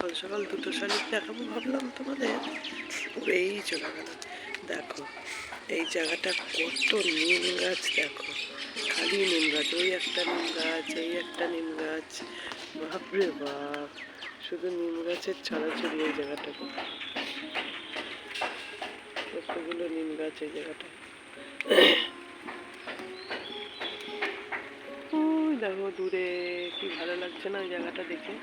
সকাল সকাল দুটো শালিক দেখাবো ভাবলাম তোমাদের। উড়েই চলে গেল। দেখো, এই জায়গাটা কত নিম গাছ, দেখো। খালি নিম গাছ, ওই একটা নিম গাছ, এই একটা নিম গাছ। বাপরে বাপ, শুধু নিম গাছের ছড়াছড়ি এই জায়গাটা। কতগুলো নিম গাছ এই জায়গাটা। দেখো দূরে, কি ভালো লাগছে না ওই জায়গাটা দেখে?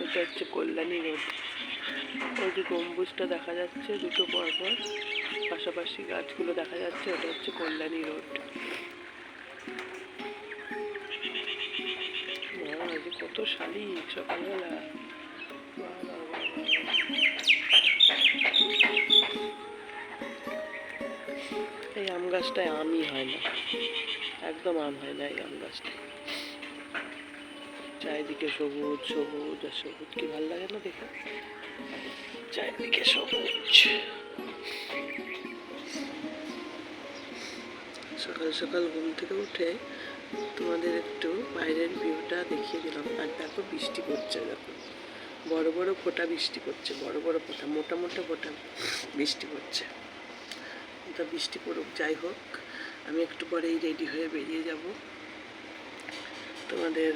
এটা হচ্ছে কল্যাণী রোড। ওই যে গম্বুজটা দেখা যাচ্ছে দুটো পরপর। পাশাপাশি গাছগুলো দেখা যাচ্ছে, ওটা হচ্ছে কল্যাণী রোড। কত শালিক সকালবেলা। এই আম গাছটায় আমই হয় না। একদম আম হয় না এই আম গাছটা চারিদিকে সবুজ সবুজ আর সবুজ। কি ভালো লাগে না দেখে? চারিদিকে সবুজ। সকাল সকাল ঘুম থেকে উঠে তোমাদের একটু বাইরের ভিউটা দেখিয়ে দিলাম। আর দেখো বৃষ্টি পড়ছে, দেখো। বড় বড় ফোঁটা বৃষ্টি পড়ছে, বড় বড় ফোঁটা, মোটা মোটা ফোঁটা বৃষ্টি পড়ছে। তা বৃষ্টি পড়ুক, যাই হোক, আমি একটু পরেই রেডি হয়ে বেরিয়ে যাব। তোমাদের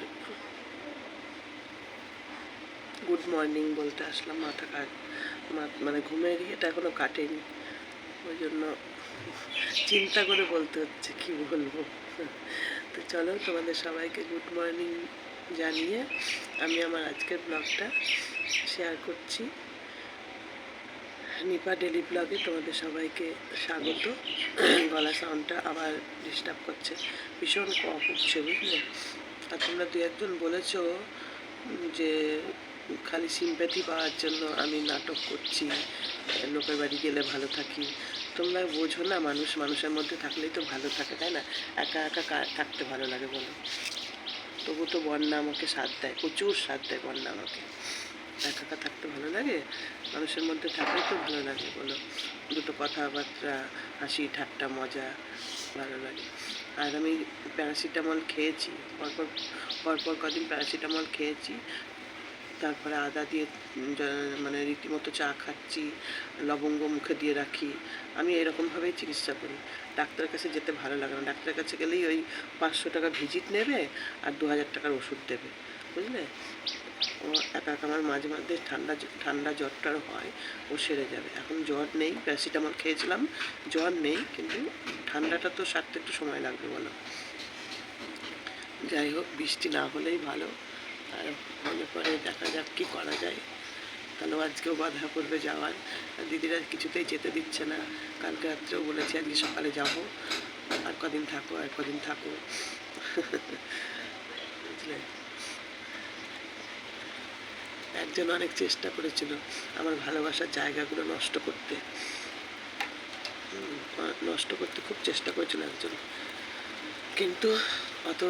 গুড মর্নিং বলতে আসলাম, মাথা কাট মানে ঘুমের ইয়েটা এখনও কাটেনি। ওই জন্য চিন্তা করে বলতে হচ্ছে, কি বলব? তো চলো তোমাদের সবাইকে গুড মর্নিং জানিয়ে আমি আমার আজকের ব্লগটা শেয়ার করছি। নিপা ডেলি ব্লগে তোমাদের সবাইকে স্বাগত। গলা সাউন্ডটা আবার ডিস্টার্ব করছে, ভীষণ কফ উঠছে বুঝলে? আর তোমরা দু একজন বলেছ যে খালি সিম্প্যাথি পাওয়ার জন্য আমি নাটক করছি, লোকের বাড়ি গেলে ভালো থাকি। তোমরা বোঝো না মানুষ, মানুষের মধ্যে থাকলেই তো ভালো থাকে, তাই না? একা একা থাকতে ভালো লাগে বলো। তবু তো বন্যা আমাকে সাথ দেয়, প্রচুর সাথ দেয় বন্যা আমাকে। একা একা থাকতে ভালো লাগে? মানুষের মধ্যে থাকলেই তো ভালো লাগে বলো। দুটো কথাবার্তা, হাসি, ঠাট্টা, মজা, ভালো লাগে। আর আমি প্যারাসিটামল খেয়েছি, পরপর পরপর কদিন প্যারাসিটামল খেয়েছি। তারপরে আদা দিয়ে মানে রীতিমতো চা খাচ্ছি, লবঙ্গ মুখে দিয়ে রাখি, আমি এরকমভাবেই চিকিৎসা করি। ডাক্তারের কাছে যেতে ভালো লাগে না। ডাক্তারের কাছে গেলেই ওই পাঁচশো টাকা ভিজিট নেবে আর দু হাজার টাকার ওষুধ দেবে, বুঝলে? ও একা একা আমার মাঝে মাঝে ঠান্ডা ঠান্ডা জ্বরটার হয়, ও সেরে যাবে। এখন জ্বর নেই, প্যারাসিটামল খেয়েছিলাম, জ্বর নেই, কিন্তু ঠান্ডাটা তো সারতে একটু সময় লাগবে বলো। যাই হোক, বৃষ্টি না হলেই ভালো, আর দেখা যাক কি করা যায়। তাহলে আজকেও বাধা করবে যাওয়ার। দিদিরা কিছুতেই যেতে দিচ্ছে না। কালকে রাত্রেও বলেছে আজকে সকালে যাব। আর কদিন থাকো, আর কদিন থাকো। বুঝলে? একজন অনেক চেষ্টা করেছিল আমার ভালোবাসার জায়গাগুলো নষ্ট করতে। নষ্ট করতে খুব চেষ্টা করেছিল একজন। কিন্তু অত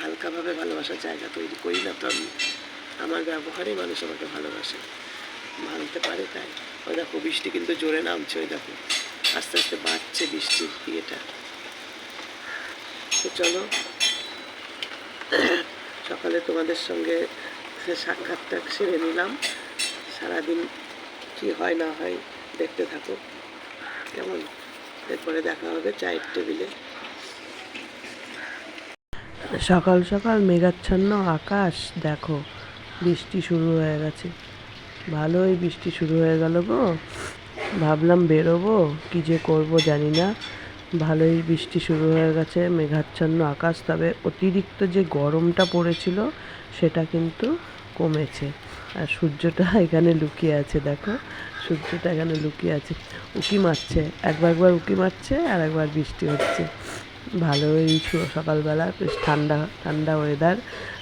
হালকাভাবে ভালোবাসার জায়গা তৈরি করি না তো আমি। আমার ব্যবহারে মানুষ আমাকে ভালোবাসে। মানতে পারে তাই। ওই দেখো, বৃষ্টি কিন্তু জোরে নামছে, ওই দেখো। আস্তে আস্তে বাড়ছে বৃষ্টির ইয়েটা। তো চলো। সকালে তোমাদের সঙ্গে সাক্ষাৎটা সেরে নিলাম। সারাদিন কি হয় না হয় দেখতে থাকো। কেমন? এরপরে দেখা হবে চায়ের টেবিলে। সকাল সকাল মেঘাচ্ছন্ন আকাশ, দেখো। বৃষ্টি শুরু হয়ে গেছে। ভালোই বৃষ্টি শুরু হয়ে গেল গো। ভাবলাম বেরোবো, কী যে করব জানি না। ভালোই বৃষ্টি শুরু হয়ে গেছে, মেঘাচ্ছন্ন আকাশ। তবে অতিরিক্ত যে গরমটা পড়েছিল, সেটা কিন্তু কমেছে। আর সূর্যটা এখানে লুকিয়ে আছে, দেখো। সূর্যটা এখানে লুকিয়ে আছে। উকি মারছে। একবার একবার উকি মারছে, আর একবার বৃষ্টি হচ্ছে। ভালোই সকালবেলা, বেশ ঠান্ডা ঠান্ডা ওয়েদার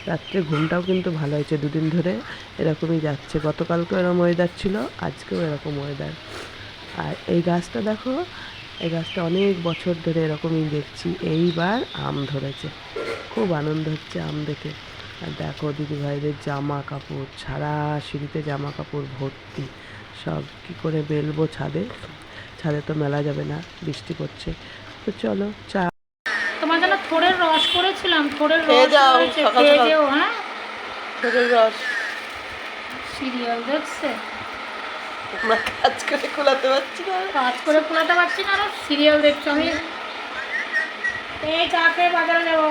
রাত্রে ঘুমটাও কিন্তু ভালো হয়েছে দুদিন ধরে। এরকমই যাচ্ছে। গতকালকেও এরকম ওয়েদার ছিল, আজকেও এরকম ওয়েদার আর এই গাছটা দেখো, এই গাছটা অনেক বছর ধরে এরকমই দেখছি। এইবার আম ধরেছে। খুব আনন্দ হচ্ছে আম দেখে। আর দেখো দিদিভাইদের জামা কাপড় সারা সিঁড়িতে জামা কাপড় ভর্তি। সব কি করে বেলবো ছাদে? ছাদে তো মেলা যাবে না, বৃষ্টি পড়ছে। তো চলো, চা থোড়ের রস করেছিলাম থোড়ের রস সকাল খেয়ে। যেও হ্যাঁ? খেজুর রস। সিরিয়াল দেখছে? আমরা কাজ করে খোলাতে পারছি না। কাজ করে খোলাতে পারছি না আর সিরিয়াল দেখছ আমি। এই চা খেয়ে বাজারে যাব।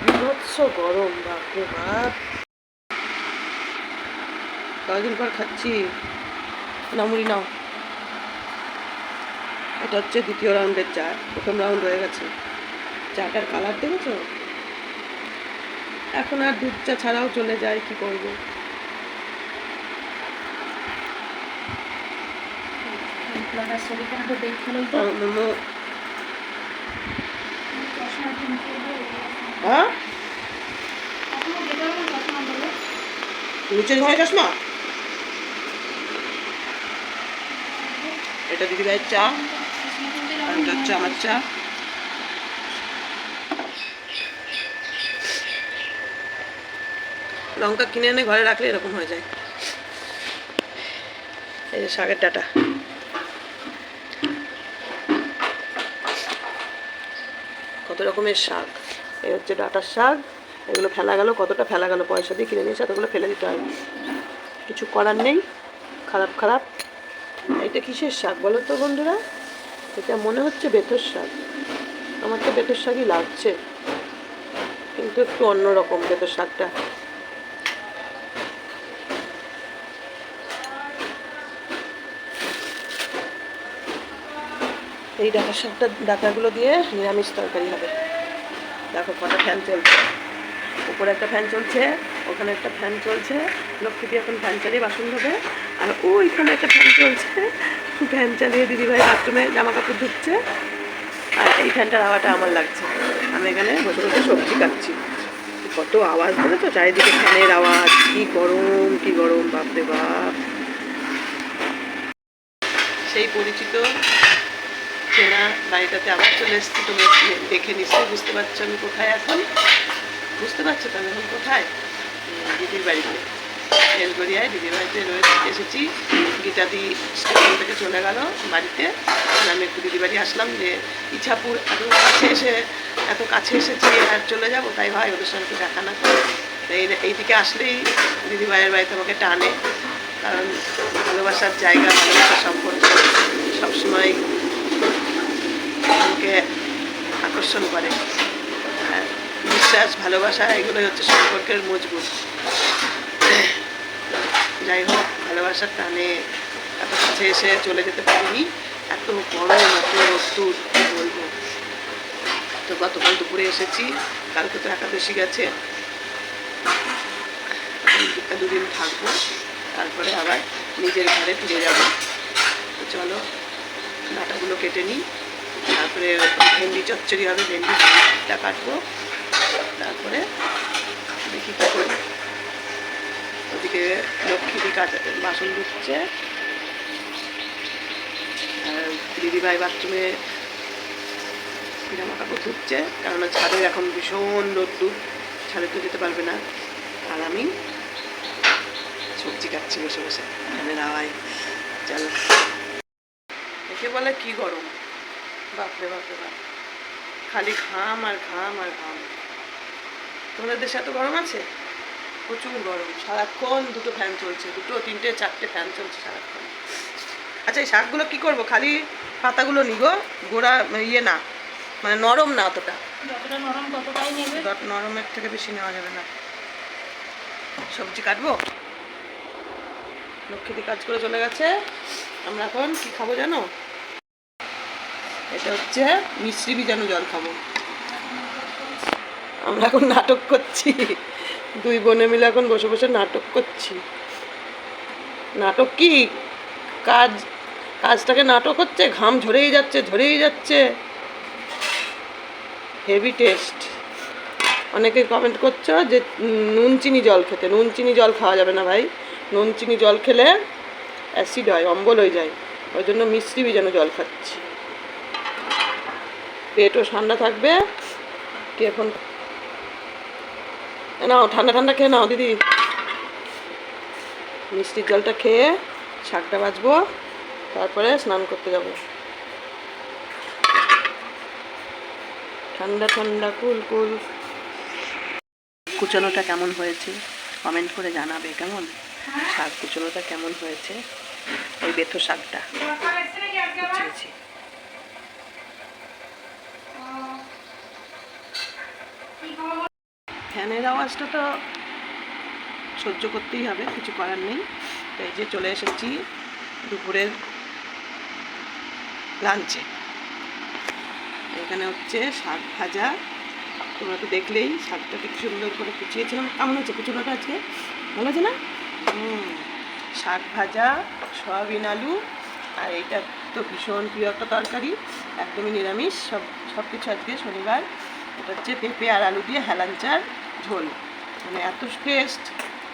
বিভৎস গরম বাপরে বাপ। কয়েকদিন পর খাচ্ছি। না মুড়ি নাও। এটা হচ্ছে দ্বিতীয় রাউন্ডের চা। প্রথম রাউন্ড হয়ে গেছে। চাটার কালার দেখেছ? এখন আর দুধ চা ছাড়াও চলে যায় কি করব? আপনার শরীরটা একটু দেখে লই তো আর মোমো চশমা কিনতে হবে। হ্যাঁ এখনও যেতে হবে না চশমা বলে। নিচের ঘরে চশমা এটা দিদি ভাইয়ের চা। আর এটা হচ্ছে আমার চা। লঙ্কা কিনে এনে ঘরে রাখলে এরকম হয়ে যায়। এই যে শাকের ডাটা। কত রকমের শাক। এই হচ্ছে ডাটার শাক। এগুলো ফেলা গেল। কতটা ফেলা গেল পয়সা দিয়ে কিনে নিয়েছে, এতগুলো ফেলে দিতে হবে কিছু করার নেই। খারাপ খারাপ। এটা কিসের শাক বলো তো বন্ধুরা? এটা মনে হচ্ছে বেতর শাক। আমার তো বেতর শাকই লাগছে। কিন্তু একটু অন্যরকম বেতর শাকটা। এই ডাটা শাকটা, ডাটাগুলো দিয়ে নিরামিষ তরকারি হবে। দেখো কটা ফ্যান চলছে। উপরে একটা ফ্যান চলছে, ওখানে একটা ফ্যান চলছে। লক্ষ্মীটি এখন ফ্যান চালিয়ে বাসন ধোবে। আর ওইখানে একটা ফ্যান চলছে। ফ্যান চালিয়ে দিদিভাই বাথরুমে জামা কাপড় ধুচ্ছে। আর এই ফ্যানটার হাওয়াটা আমার লাগছে। আমি এখানে বসে বসে সবজি কাটছি। কত আওয়াজ বলে তো, চারিদিকে ফ্যানের আওয়াজ। কি গরম কি গরম, বাপরে বাপ। সেই পরিচিত চেনা বাড়িটাতে আবার চলে এসেছি। তুমি দেখে নিশ্চয়ই বুঝতে পারছ আমি কোথায় এখন। বুঝতে পারছ তো আমি এখন কোথায়? দিদির বাড়িতে। এলগড়িয়ায় দিদির বাড়িতে রয়েছে, এসেছি। গীতাদি স্টেশন থেকে চলে গেল বাড়িতে। আমি একটু দিদি বাড়ি আসলাম যে ইছাপুর এত কাছে এসে, এত কাছে এসেছি, আর চলে যাব? তাই ভাই ওদের সঙ্গে দেখা না এই এইদিকে আসলেই দিদি ভাইয়ের বাড়িতে আমাকে টানে। কারণ ভালোবাসার জায়গা, ভালোবাসার সম্পর্ক সবসময় আমাকে আকর্ষণ করে। বিশ্বাস, ভালোবাসা, এগুলোই হচ্ছে সম্পর্কের মজবুত। যাই হোক, ভালোবাসার টানে এত কাছে এসে চলে যেতে পারিনি। এত গরম এত রোদ্দুর বলব? তো গতকাল দুপুরে এসেছি, কালকে তো একাদশী গেছে। দুদিন থাকব, তারপরে আবার নিজের ঘরে ফিরে যাব। তো চলো, ডাটাগুলো কেটে নিই, তারপরে ভেন্ডি চচ্চড়ি হবে ভেন্ডিটা কাটবো, তারপরে দেখি কী করি। ওদিকে লক্ষ্মীদি কাটা বাসন ধুচ্ছে। আর দিদিভাই বাথরুমে জামা কাপড় ধুচ্ছে কারণ ছাদের এখন ভীষণ রোদ্দুর, ছাদে তো যেতে পারবে না। আর আমি সবজি কাটছি বসে বসে, এখানে নাওয়াই চলো। একে বলে কি গরম? বাপরে বাপরে, বাপ। খালি ঘাম আর ঘাম আর ঘাম। তোমাদের দেশে এত গরম আছে? প্রচুর গরম সারাক্ষণ দুটো ফ্যান চলছে দুটো তিনটে চারটে ফ্যান চলছে সারাক্ষণ। আচ্ছা এই শাকগুলো কী করব? খালি পাতাগুলো নিগো গোড়া ইয়ে না মানে নরম না অতটা। নরমের থেকে বেশি নেওয়া যাবে না। সবজি কাটবো? লক্ষ্মীদি কাজ করে চলে গেছে। আমরা এখন কি খাব জানো? এটা হচ্ছে মিশ্রি বিজানো জল খাব। আমরা এখন নাটক করছি। দুই বোনে মিলে এখন বসে বসে নাটক করছি। নাটক কি? কাজ, কাজটাকে নাটক হচ্ছে, ঘাম ঝরেই যাচ্ছে ঝরেই যাচ্ছে। হেভি টেস্ট অনেকে কমেন্ট করছ যে নুন, চিনি, জল খেতে। নুন, চিনি, জল খাওয়া যাবে না ভাই। নুন, চিনি, জল খেলে অ্যাসিড হয়, অম্বল হয়ে যায়। ওই জন্য মিশ্রি ভিজানো জল খাচ্ছি। পেটও ঠান্ডা থাকবে। কি এখন নাও, ঠান্ডা ঠান্ডা খেয়ে নাও, দিদি। মিষ্টির জলটা খেয়ে শাকটা বাজবো তারপরে স্নান করতে যাব। ঠান্ডা ঠান্ডা, কুল কুল। কুচানোটা কেমন হয়েছে? কমেন্ট করে জানাবে, কেমন? শাক কুচানোটা কেমন হয়েছে? ওই বেথো শাকটা। ফ্যানের আওয়াজটা তো সহ্য করতেই হবে, কিছু করার নেই। তো এই যে চলে এসেছি দুপুরের লাঞ্চে। এখানে হচ্ছে শাক ভাজা। তোমরা তো দেখলেই শাকটাকে সুন্দর করে কুচিয়েছিলাম। কেমন হচ্ছে কুচুনোটা আজকে? ভালো আছে না? শাক ভাজা, সয়াবিন আলু, আর এইটা তো ভীষণ প্রিয় একটা তরকারি, একদমই নিরামিষ। সব সব কিছু আজকে শনিবার। এটা হচ্ছে পেঁপে আর আলু দিয়ে হেলাঞ্চার ঝোল মানে এত টেস্ট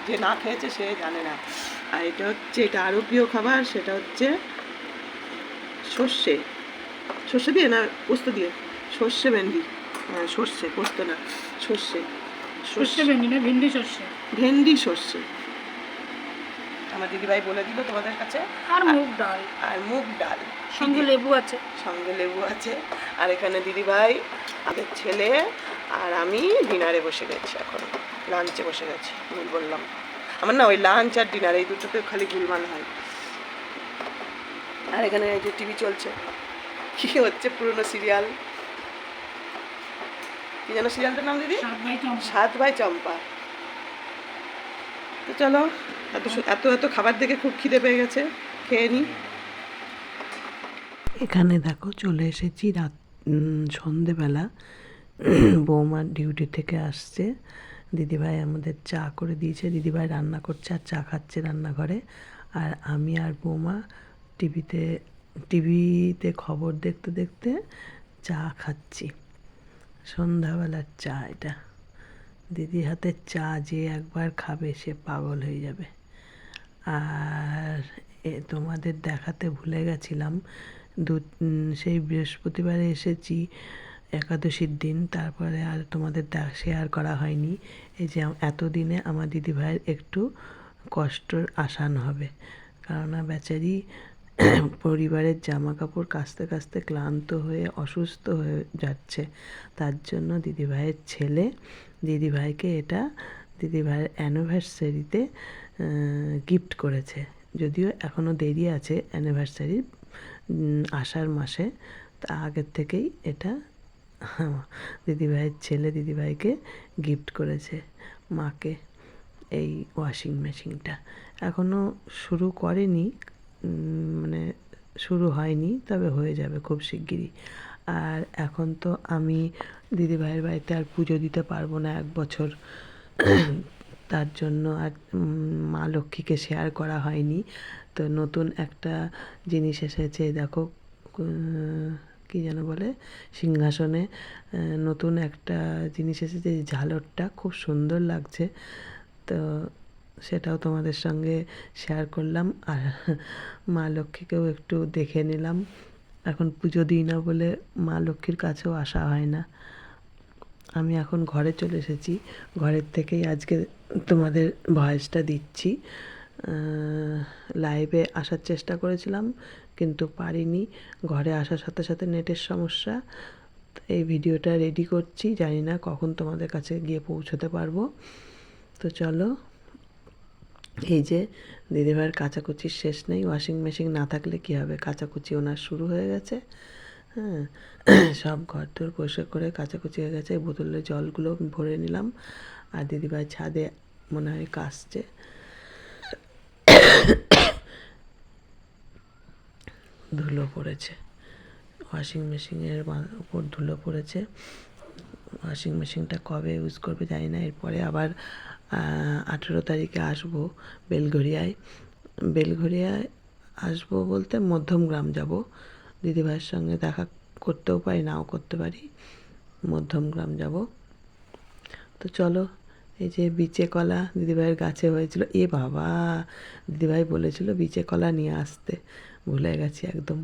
যে না খেয়েছে সে জানে না। আর এটা হচ্ছে এটা আরও প্রিয় খাবার সেটা হচ্ছে সর্ষে। সর্ষে দিয়ে না পোস্ত দিয়ে? সর্ষে ভেন্ডি। হ্যাঁ সর্ষে পোস্ত না সর্ষে। সর্ষে ভেন্ডি না ভেন্ডি সর্ষে? ভেন্ডি সর্ষে। আমার দিদিভাই বলে দিল তোমাদের কাছে। আর মুগ ডাল। আর মুগ ডাল। সঙ্গে লেবু আছে। সঙ্গে লেবু আছে। আর এখানে দিদিভাই আমাদের ছেলে আর আমি ডিনারে বসে গেছি এখন। লাঞ্চে বসে গেছি ভুল বললাম। আমার না ওই লাঞ্চ আর ডিনার এই দুটোতে খালি গুলমান হয়। আর এখানে এই যে টিভি চলছে। কি হচ্ছে পুরনো সিরিয়াল কি যেন সিরিয়ালটার নাম দিদি? সাত বাই চম্পা। ভাই চম্পা। তো চলো এত এত এত খাবার দেখে খুব খিদে পেয়ে গেছে। খেয়ে নি। এখানে দেখো চলে এসেছি রাত উম, সন্ধেবেলা। বৌমা ডিউটি থেকে আসছে। দিদিভাই আমাদের চা করে দিয়েছে। দিদিভাই রান্না করছে আর চা খাচ্ছে রান্নাঘরে। আর আমি আর বৌমা টিভিতে টিভিতে খবর দেখতে দেখতে চা খাচ্ছি। সন্ধ্যাবেলার চা এটা। দিদির হাতের চা যে একবার খাবে সে পাগল হয়ে যাবে। আর এ তোমাদের দেখাতে ভুলে গেছিলাম। দু সেই বৃহস্পতিবারে এসেছি। একাদশীর দিন, তারপরে আর তোমাদের শেয়ার করা হয়নি। এই যে এতদিনে আমার দিদিভাইয়ের একটু কষ্টর আসান হবে। কেননা বেচারি পরিবারের জামা কাপড় কাচতে কাচতে ক্লান্ত হয়ে, অসুস্থ হয়ে যাচ্ছে। তার জন্য দিদিভাইয়ের ছেলে, দিদিভাইকে এটা দিদিভাইয়ের অ্যানিভার্সারিতে গিফট করেছে। যদিও এখনও দেরি আছে অ্যানিভার্সারির আষাঢ় মাসে। তা আগের থেকেই এটা দিদিভাইয়ের ছেলে দিদিভাইকে গিফট করেছে মাকে এই ওয়াশিং মেশিনটা এখনও শুরু করেনি মানে শুরু হয়নি, তবে হয়ে যাবে খুব শিগগিরই। আর এখন তো আমি দিদিভাইয়ের বাড়িতে আর পুজো দিতে পারব না এক বছর। তার জন্য আর মা লক্ষ্মীকে শেয়ার করা হয়নি। তো নতুন একটা জিনিস এসেছে, দেখো কি যেন বলে, সিংহাসনে নতুন একটা জিনিস এসেছে যে ঝালরটা খুব সুন্দর লাগছে। তো সেটাও তোমাদের সঙ্গে শেয়ার করলাম। আর মা লক্ষ্মীকেও একটু দেখে নিলাম। এখন পুজো দিই না বলে মা লক্ষ্মীর কাছেও আসা হয় না। আমি এখন ঘরে চলে এসেছি। ঘরের থেকেই আজকে তোমাদের ভয়েসটা দিচ্ছি। লাইভে আসার চেষ্টা করেছিলাম। কিন্তু পারিনি। ঘরে আসার সাথে সাথে নেটের সমস্যা। এই ভিডিওটা রেডি করছি। জানি না কখন তোমাদের কাছে গিয়ে পৌঁছতে পারব। তো চলো, এই যে দিদিভাইয়ের কাচাকুচির শেষ নেই। ওয়াশিং মেশিন না থাকলে কী হবে? কাচাকুচি ওনার শুরু হয়ে গেছে। হ্যাঁ সব ঘর দোর পরিষ্কার করে কাচাকুচি হয়ে গেছে। বোতলের জলগুলো ভরে নিলাম। আর দিদিভাই ছাদে মনে হয় কাশছে। ধুলো পড়েছে। ওয়াশিং মেশিনের উপর ধুলো পড়েছে। ওয়াশিং মেশিনটা কবে ইউজ করবে জানি না। এরপরে আবার আঠেরো তারিখে আসব বেলঘরিয়ায় বেলঘরিয়ায় আসব বলতে মধ্যমগ্রাম যাব। দিদিভাইয়ের সঙ্গে দেখা করতেও পারি, নাও করতে পারি। মধ্যমগ্রাম যাব। তো চলো, এই যে বিচে কলা দিদিভাইয়ের গাছে হয়েছিল। এ বাবা, দিদিভাই বলেছিল বিচে কলা নিয়ে আসতে। ভুলে গেছি একদম।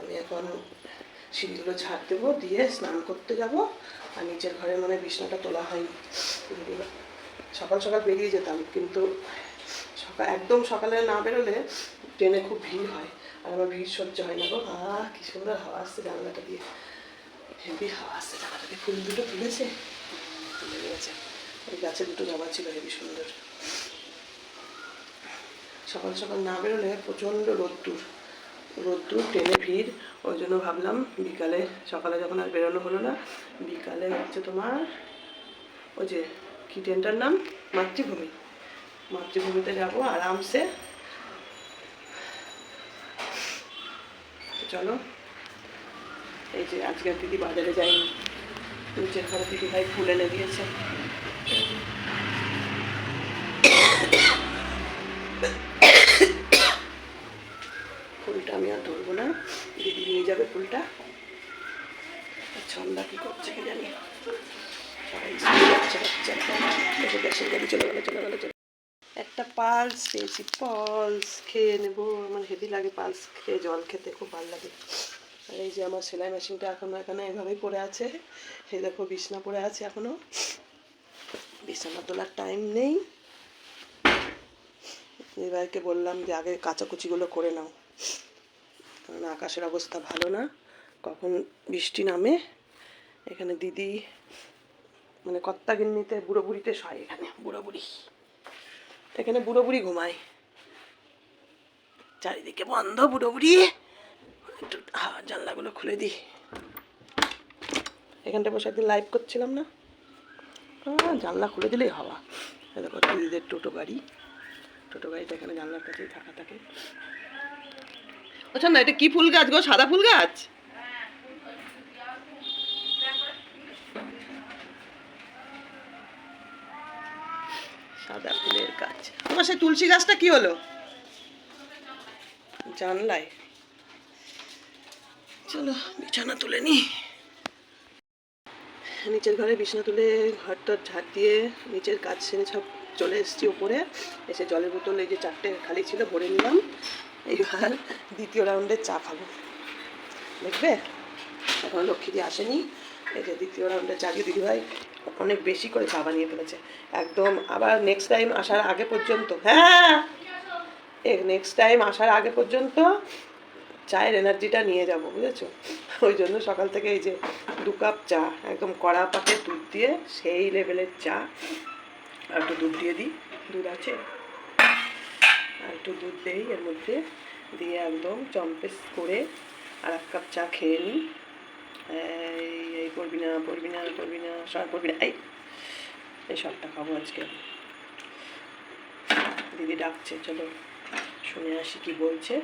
আমি এখন সিঁড়িগুলো ঝাড় দেবো, দিয়ে স্নান করতে যাব। আর নিজের ঘরে মানে বিছনাটা তোলা হয়নি। সকাল সকাল বেরিয়ে যেতাম, কিন্তু সকাল একদম সকালে না বেরোলে ট্রেনে খুব ভিড় হয়। আর আমার ভিড় সহ্য হয় না গো। আহ কি সুন্দর হাওয়া আসছে জানলাটা দিয়ে। হেভি হাওয়া আসছে, জানলাটা দিয়ে ফুল দুটো ফুলেছে ফুলে গেছে ওই গাছে দুটো জবা ছিল, হেভি সুন্দর। সকাল সকাল না বেরোলে প্রচণ্ড রোদ্দুর। রোদ্দুর, ট্রেনে ভিড়, ওই জন্য ভাবলাম বিকালে, সকালে যখন আর বেরোনো হলো না, বিকালে হচ্ছে তোমার ওই যে কী ট্রেনটার নাম? মাতৃভূমি। মাতৃভূমিতে যাব আরামসে। চলো, এই যে আজকের দিদি বাজারে যায়নি। নিচের ঘরে দিদি ভাই ফুল এনে দিয়েছে ফুলটা আমি আর ধরবো না। দিদি নিয়ে যাবে ফুলটা। ছন্দা কি করছে কি জানি। দেখো গাড়ি চলে গেলো, চলে একটা পালস পেয়েছি, পালস খেয়ে নেব। আমার হেভি লাগে পালস খেয়ে, জল খেতে খুব ভালো লাগে। আর এই যে আমার সেলাই মেশিনটা এখনও এখানে এভাবেই পড়ে আছে। এই দেখো, বিছনা পড়ে আছে এখনও বিছানা তোলার টাইম নেই। এবারকে বললাম যে আগে কাচাকুচিগুলো করে নাও। কারণ আকাশের অবস্থা ভালো না। কখন বৃষ্টি নামে। এখানে দিদি মানে কর্তা গিন্নিতে বুড়ো বুড়িতে শয় এখানে বুড়ো বুড়ি এখানে বুড়ো বুড়ি ঘুমায়। চারিদিকে বন্ধ বুড়ো বুড়ি একটু জানলাগুলো খুলে দিই। এখানটা বসে একদিন লাইভ করছিলাম না। জানলা খুলে দিলেই হওয়া। দেখো, দিদিদের টোটো গাড়ি। টোটো গাড়িটা এখানে জানলার কাছেই থাকা থাকে। না এটা কি ফুল গাছ গো? সাদা ফুল গাছ? সাদা ফুলের গাছ। তোমার সেই তুলসী গাছটা কি হলো? জানলায়। চলো, বিছানা তুলে নি। নিচের ঘরে বিছানা তুলে ঘরটা ঝাড় দিয়ে নিচের কাজ সেরে সব চলে এসেছি ওপরে। এসে জলের বোতল এই যে চারটে খালি ছিল, ভরে নিলাম। এইবার দ্বিতীয় রাউন্ডের চা খাব। দেখবে? এখন লক্ষ্মীদি আসেনি। এই যে দ্বিতীয় রাউন্ডে চা দিয়ে দিদিভাই অনেক বেশি করে চা বানিয়ে ফেলেছে। একদম আবার নেক্সট টাইম আসার আগে পর্যন্ত হ্যাঁ! নেক্সট টাইম আসার আগে পর্যন্ত চায়ের এনার্জিটা নিয়ে যাব, বুঝেছ? ওই জন্য সকাল থেকে এই যে দু কাপ চা, একদম কড়া পাতে দুধ দিয়ে সেই লেভেলের চা একটু দুধ দিয়ে দিই। দুধ আছে? আর একটু দুধ দেই, এর মধ্যে দিয়ে একদম চম্পেস করে আর এক কাপ চা খেয়ে নিই। এই করবি না পড়বি না, করবি না, সব করবি না। এই এই সবটা খাব আজকে। দিদি ডাকছে, চলো শুনে আসি কি বলছে।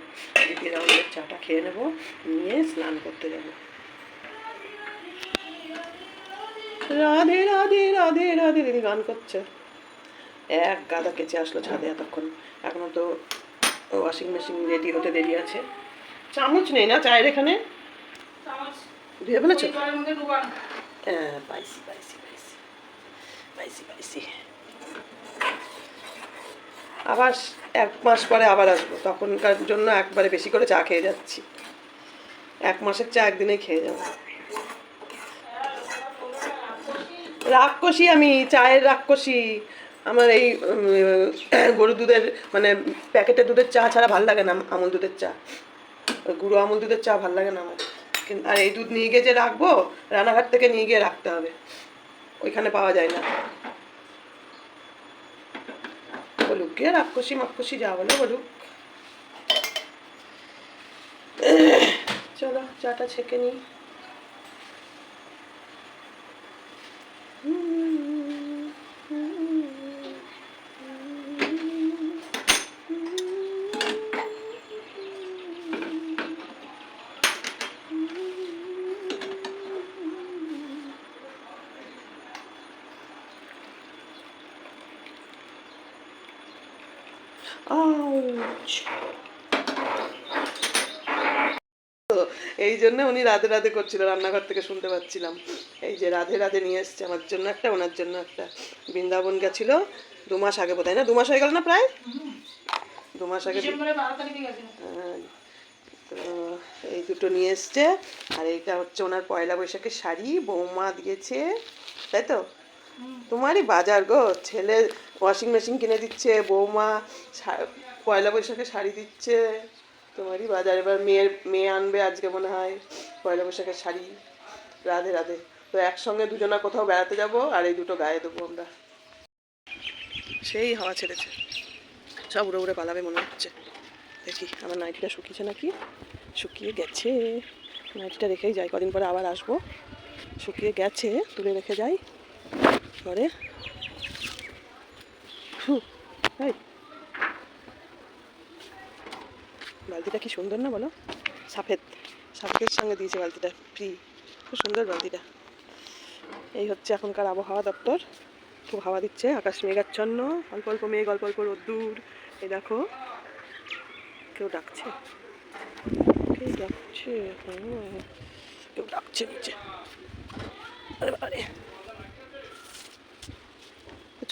দিদি রাউন্ডের চাটা খেয়ে নেব, নিয়ে স্নান করতে যাব। রাধে রাধে রাধে রাধে, দিদি গান করছে। এক গাদা কেচে আসলো ছাদে এতক্ষণ এখনও তো ওয়াশিং মেশিন রেডি হতে দেরি আছে। চামচ নেই না চায়ের এখানে? ধুয়ে ফেলেছো? হ্যাঁ পাইছি পাইছি পাইছি পাইছি পাইছি। আবার এক মাস পরে আবার আসব তখনকার জন্য একবারে বেশি করে চা খেয়ে যাচ্ছি। এক মাসের চা একদিনে খেয়ে যাব। রাক্ষসী আমি চায়ের রাক্ষসী। আমার এই গরুর দুধের মানে প্যাকেটের দুধের চা ছাড়া ভালো লাগে না আমুল দুধের চা। গুঁড়ো আমুল দুধের চা ভালো লাগে না আমার। আর এই দুধ নিয়ে গিয়ে যে রাখব রানাঘাট থেকে নিয়ে গিয়ে রাখতে হবে। ওইখানে পাওয়া যায় না। বলুক, গিয়ে রাক্ষসী মাক্ষসী যা বলে বলুক। চলো, চাটা ছেঁকে নিই। এই জন্য উনি রাধে রাধে করছিল রান্নাঘর থেকে শুনতে পাচ্ছিলাম। এই যে রাধে রাধে নিয়ে এসছে আমার জন্য একটা ওনার জন্য একটা। বৃন্দাবন গেছিল দু মাস আগে বোধ হয় না? দু মাস হয়ে গেল না প্রায়? দু মাস আগে হ্যাঁ, তো এই দুটো নিয়ে এসছে আর এইটা হচ্ছে ওনার পয়লা বৈশাখের শাড়ি বৌমা দিয়েছে তাই তো? তোমারই বাজার গো ছেলে ওয়াশিং মেশিন কিনে দিচ্ছে বৌমা পয়লা বৈশাখে শাড়ি দিচ্ছে তোমারই বাজার। এবার মেয়ের, মেয়ে আনবে আজকে মনে হয় পয়লা বৈশাখের শাড়ি। রাধে রাধে। তো একসঙ্গে দুজনা কোথাও বেড়াতে যাব আর এই দুটো গায়ে দেবো আমরা। সেই হাওয়া ছেড়েছে। সব উড়ে উড়ে পালাবে মনে হচ্ছে। দেখি, আমার নাইটিটা শুকিয়েছে নাকি? শুকিয়ে গেছে। নাইটিটা রেখেই যাই, কদিন পরে আবার আসব। শুকিয়ে গেছে, তুলে রেখে যাই। পরে হুম এই। বালতিটা কি সুন্দর না বলো? সাফেদ, সাফেদের সঙ্গে দিয়েছে বালতিটা, ফ্রি। খুব সুন্দর বালতিটা। এই হচ্ছে এখনকার আবহাওয়া দপ্তর। খুব হাওয়া দিচ্ছে, আকাশ মেঘাচ্ছন্ন, অল্প অল্প মেঘ, অল্প অল্প রোদ্দুর। এই দেখো, কেউ ডাকছে। কেউ ডাকছে কেউ ডাকছে নিচে। আরে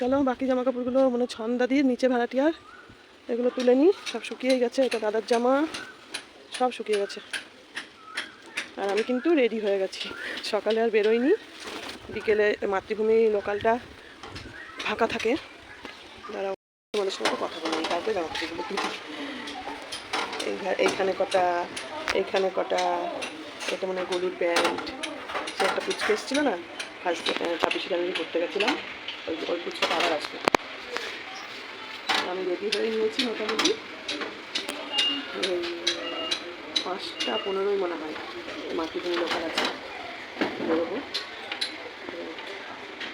চলো বাকি জামা কাপড়গুলো মানে ছন্দা দিয়ে নিচে ভাড়াটিয়ার। এগুলো তুলে নিই, সব শুকিয়ে গেছে, এটা দাদার জামা, সব শুকিয়ে গেছে। আর আমি কিন্তু রেডি হয়ে গেছি। সকালে আর বেরোইনি, বিকেলে মাতৃভূমি লোকালটা ফাঁকা থাকে। দাঁড়াও সঙ্গে কথা বলি, তারপরে এইখানে কটা এইখানে কটা, এটা মানে গরুর প্যান্ট। সে একটা পুচকে এসেছিল না ফার্স্ট ছাব্বিশে জানুয়ারি ঘুরতে গেছিলাম, ওই ওই পুচকাটা আবার আসবে। রেডি হয়ে নিয়েছি মোটামুটি। পাঁচটা পনেরোই মনে হয় মাতৃভূমি লোকাল আছে। বেরোবো।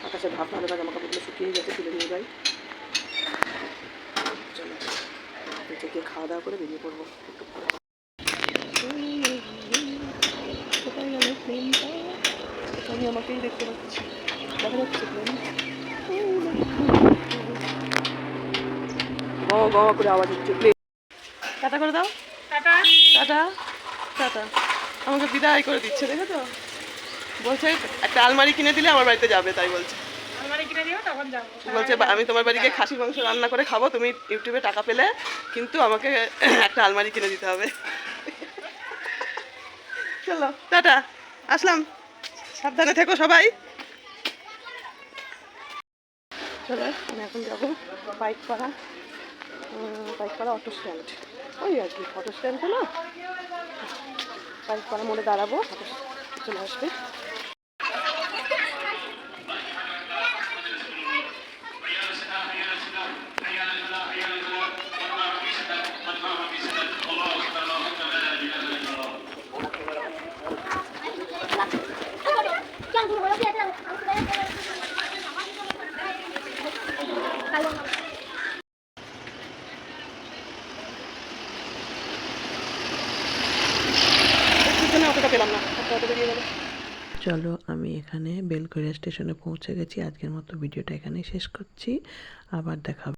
আকাশে ভাব ভালো জামা কাপড়গুলো শুকিয়ে গেছে, তুলে নিয়ে যাই। চলো গিয়ে খাওয়া দাওয়া করে বেরিয়ে পড়ব। একটু আমি আমাকেই দেখতে পাচ্ছি। দেখা যাচ্ছে গ গ করে আওয়াজ হচ্ছে প্লেন টাটা করে দাও। টাটা। টাটা। টাটা। আমাকে বিদায় করে দিচ্ছে দেখো তো। বলছে একটা আলমারি কিনে দিলে আমার বাড়িতে যাবে তাই বলছে। আলমারি কিনে দিও তখন যাব। বলছে আমি তোমার বাড়ি গিয়ে খাসির মাংস রান্না করে খাব তুমি ইউটিউবে টাকা পেলে কিন্তু আমাকে একটা আলমারি কিনে দিতে হবে। চলো টাটা। আসলাম। সাবধানে থেকো সবাই। চলো আমি এখন যাব। বাইক করা করা অটো স্ট্যান্ড ওই আর কি অটো স্ট্যান্ড না? বাইকপাড়া মোড়ে দাঁড়াবো চলে আসবে পিছনে অতটা পেলাম না অটো অটো বেরিয়ে গেল চলো আমি এখানে বেলকরিয়া স্টেশনে পৌঁছে গেছি আজকের মতো ভিডিওটা এখানেই শেষ করছি আবার দেখা।